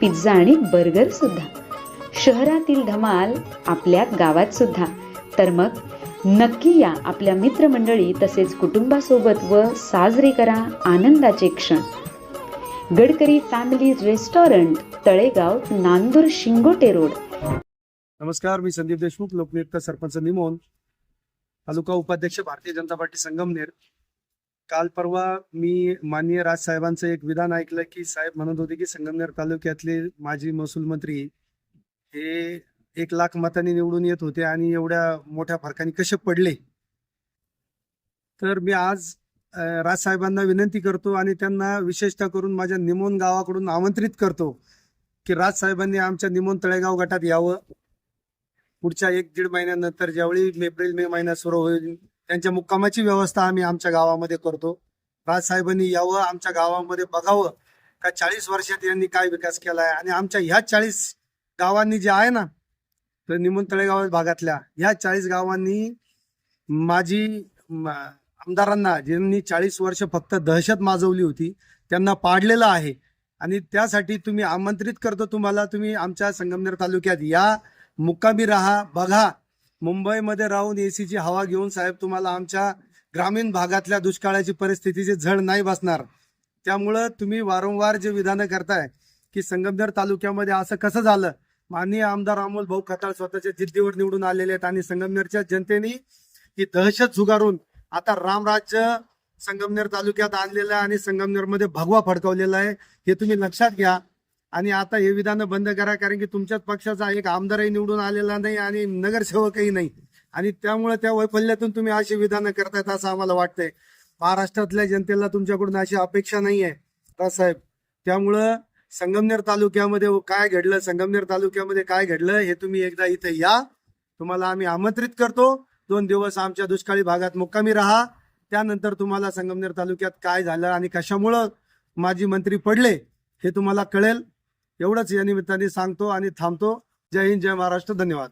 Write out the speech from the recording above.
Pizza आणि burger सुद्धा. शहरातील धमाल आपल्या गावात सुद्धा. तर मग नक्की या आपल्या मित्रमंडळी तसेच कुटुंबासोबत व साजरे करा आनंदाचे क्षण. Gadkari family restaurant Talegaon Nandur Shingote road. नमस्कार मी संदीप देशमुख लोकनियुक्त सरपंच निमोन तालुका उपाध्यक्ष भारतीय जनता पार्टी संगमनेर. काल परवा मी माननीय राजसाहेबांचं एक विधान ऐकलं की साहेब म्हणत होते की संगमनेर तालुक्यातले माजी महसूल मंत्री हे एक लाख मतांनी निवडून येत होते आणि एवढ्या मोठ्या फरकाने कसे पडले? तर मी आज राज राजसाहेबांना विनंती करतो आणि त्यांना विशेषतः करून माझ्या निमोन गावाकडून आमंत्रित करतो की राजसाहेबांनी आमच्या निमोन तळेगाव गटात यावं. पुढच्या एक दीड महिन्यानंतर ज्यावेळी एप्रिल मे महिना सुरू होईल त्यांच्या मुक्कामाची व्यवस्था आम्ही आमच्या गावामध्ये करतो. राजसाहेबांनी यावं आमच्या गावामध्ये बघावं का चाळीस वर्षात यांनी काय विकास केला आहे आणि आमच्या ह्या चाळीस गावांनी जे आहे ना तर निमून तळेगाव भागातल्या ह्या चाळीस गावांनी माझी आमदारांना ज्यांनी चाळीस वर्ष फक्त दहशत माजवली होती त्यांना पाडलेलं आहे. आणि त्यासाठी तुम्ही आमंत्रित करतो तुम्हाला तुम्ही आमच्या संगमनेर तालुक्यात या मुक्कामी राहा बघा. मुंबईमध्ये राहून एसीची हवा घेऊन साहेब तुम्हाला आमच्या ग्रामीण भागातल्या दुष्काळाची परिस्थितीची झळ नाही बसणार. त्यामुळं तुम्ही वारंवार जे विधानं करताय की संगमनेर तालुक्यामध्ये असं कसं झालं? माननीय आमदार अमोल भाऊ खताळ स्वतःच्या जिद्दीवर निवडून आलेले आहेत आणि संगमनेरच्या जनतेने ही दहशत झुगारून आता रामराज्य संगमनेर तालुक्यात आणलेलं आहे आणि संगमनेरमध्ये भगवा फडकवलेला आहे. हे तुम्ही लक्षात घ्या. आणि आता हे विधानं बंद करा कारण की तुमच्याच पक्षाचा एक आमदारही निवडून आलेला नाही आणि नगरसेवकही नाही. आणि त्यामुळे त्या वैफल्यातून तुम्ही अशी विधानं करतायत असं आम्हाला वाटतंय. महाराष्ट्रातल्या जनतेला तुमच्याकडून अशी अपेक्षा नाही आहे राजसाहेब त्यामुळं संगमनेर तालुक्यामध्ये काय घडलं संगमनेर तालुक्यामध्ये काय घडलं हे तुम्ही एकदा इथे या. तुम्हाला आम्ही आमंत्रित करतो. दोन दिवस आमच्या दुष्काळी भागात मुक्कामी राहा. त्यानंतर तुम्हाला संगमनेर तालुक्यात काय झालं आणि कशामुळं माजी मंत्री पडले हे तुम्हाला कळेल. एवढंच या निमित्ताने सांगतो आणि थांबतो. जय हिंद जय महाराष्ट्र. धन्यवाद.